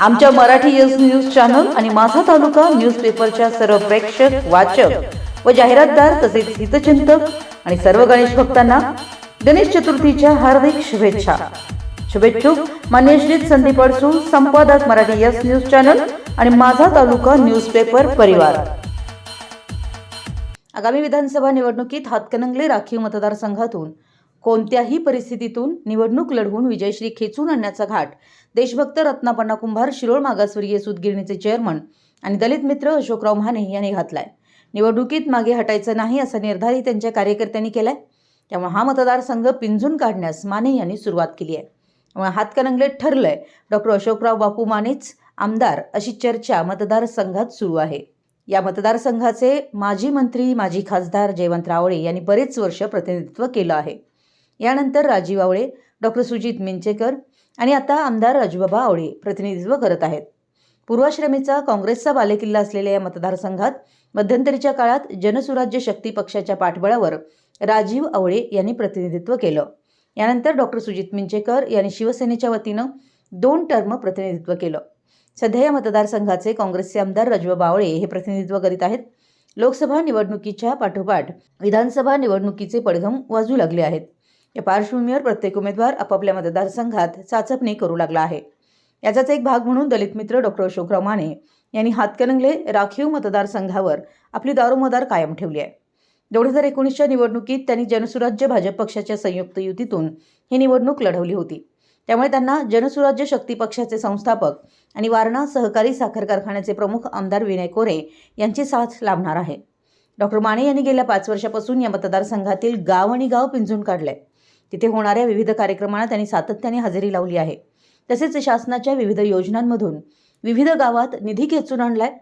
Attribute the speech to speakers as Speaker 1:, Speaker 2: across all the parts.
Speaker 1: आमच्या Marathi yes news channel आणि माझा तालुका न्यूज पेपरच्या सर्व प्रेक्षक वाचक व जाहिरातदार तसेच हितचिंतक आणि सर्व गणेश भक्तांना गणेश चतुर्थीच्या हार्दिक शुभेच्छा. शुभेच्छुक मान्य श्री संदीप अडसूळ संपादक मराठी यस न्यूज चॅनल आणि माझा तालुका न्यूज पेपर परिवार. आगामी विधानसभा निवडणुकीत हातकणंगले राखीव मतदारसंघातून कोणत्याही परिस्थितीतून निवडणूक लढवून विजयश्री खेचून आणण्याचा घाट. देशभक्त रत्नापन्ना कुंभार शिरोळ मागासवर्गीय सूतगिरणीचे चेअरमन आणि दलित मित्र अशोकराव माने यांनी घातलाय. निवडणुकीत मागे हटायचं नाही असा निर्धारही त्यांच्या कार्यकर्त्यांनी केलाय. त्यामुळे हा मतदारसंघ पिंजून काढण्यास माने यांनी सुरुवात केली आहे. त्यामुळे हातकणंगलेत ठरलंय. डॉक्टर अशोकराव बापू मानेच आमदार अशी चर्चा मतदारसंघात सुरू आहे. या मतदारसंघाचे माजी मंत्री माजी खासदार जयवंत रावळे यांनी बरेच वर्ष प्रतिनिधित्व केलं आहे. यानंतर राजीव आवळे डॉक्टर सुजित मिंचेकर आणि आता आमदार राजूबाबा आवळे प्रतिनिधित्व करत आहेत. पूर्वाश्रमीचा काँग्रेसचा बालेकिल्ला असलेल्या या मतदारसंघात मध्यंतरीच्या काळात जनसुराज्य शक्ती पक्षाच्या पाठबळावर राजीव आवळे यांनी प्रतिनिधित्व केलं. यानंतर डॉक्टर सुजित मिंचेकर यांनी शिवसेनेच्या वतीनं दोन टर्म प्रतिनिधित्व केलं. सध्या या मतदारसंघाचे काँग्रेसचे आमदार राजूबाबा आवळे हे प्रतिनिधित्व करीत आहेत. लोकसभा निवडणुकीच्या पाठोपाठ विधानसभा निवडणुकीचे पडघम वाजू लागले आहेत. या पार्श्वभूमीवर प्रत्येक उमेदवार आपापल्या मतदारसंघात चाचपणी करू लागला आहे. याचाच एक भाग म्हणून दलित मित्र डॉक्टर अशोकराव माने यांनी हातकणंगले राखीव मतदारसंघावर आपली दारोमदार कायम ठेवली आहे. दोन हजार एकोणीसच्या निवडणुकीत त्यांनी जनसुराज्य भाजप पक्षाच्या संयुक्त युतीतून ही निवडणूक लढवली होती. त्यामुळे त्यांना जनसुराज्य शक्ती पक्षाचे संस्थापक आणि वारणा सहकारी साखर कारखान्याचे प्रमुख आमदार विनय कोरे यांची साथ लाभणार आहे. डॉक्टर माने यांनी गेल्या पाच वर्षापासून या मतदारसंघातील गाव आणि गाव पिंजून काढलंय. तिथे होणाऱ्या विविध कार्यक्रमांना त्यांनी सातत्याने हजेरी लावली आहे. तसेच शासनाच्या विविध योजनांमधून विविध गावात निधी खेचून आणलाय.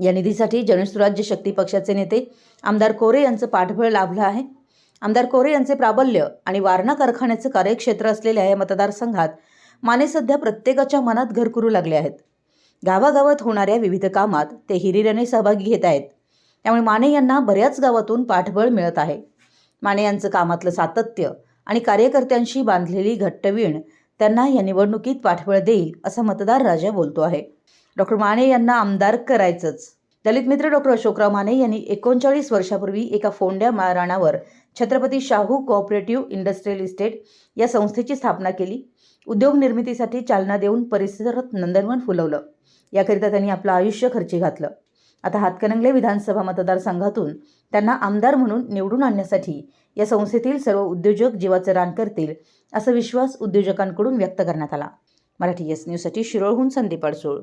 Speaker 1: या निधीसाठी जनसुराज्य शक्ती पक्षाचे नेते आमदार कोरे यांचं पाठबळ लाभलं आहे. आमदार कोरे यांचे प्राबल्य आणि वारणा कारखान्याचं कार्यक्षेत्र असलेल्या या मतदारसंघात माने सध्या प्रत्येकाच्या मनात घर करू लागले आहेत. गावागावात होणाऱ्या विविध कामात ते हिरिरीने सहभागी घेत आहेत. त्यामुळे माने यांना बऱ्याच गावातून पाठबळ मिळत आहे. माने यांचं कामातलं सातत्य आणि कार्यकर्त्यांशी बांधलेली घट्ट वीण त्यांना या निवडणुकीत पाठबळ देईल असं मतदार राजा बोलतो आहे. डॉक्टर माने यांना आमदार करायचंच. दलित मित्र डॉक्टर अशोकराव माने यांनी एकोणचाळीस वर्षापूर्वी एका फोंड्या माळरानावर Chhatrapati Shahu cooperative industrial estate या संस्थेची स्थापना केली. उद्योग निर्मितीसाठी चालना देऊन परिसरात नंदनवन फुलवलं. याकरिता त्यांनी आपलं आयुष्य खर्ची घातलं. आता हातकणंगले विधानसभा मतदारसंघातून त्यांना आमदार म्हणून निवडून आणण्यासाठी या संस्थेतील सर्व उद्योजक जीवाचं रान करतील असा विश्वास उद्योजकांकडून व्यक्त करण्यात आला. मराठी एस न्यूजसाठी शिरोळहून संदीप अडसूळ.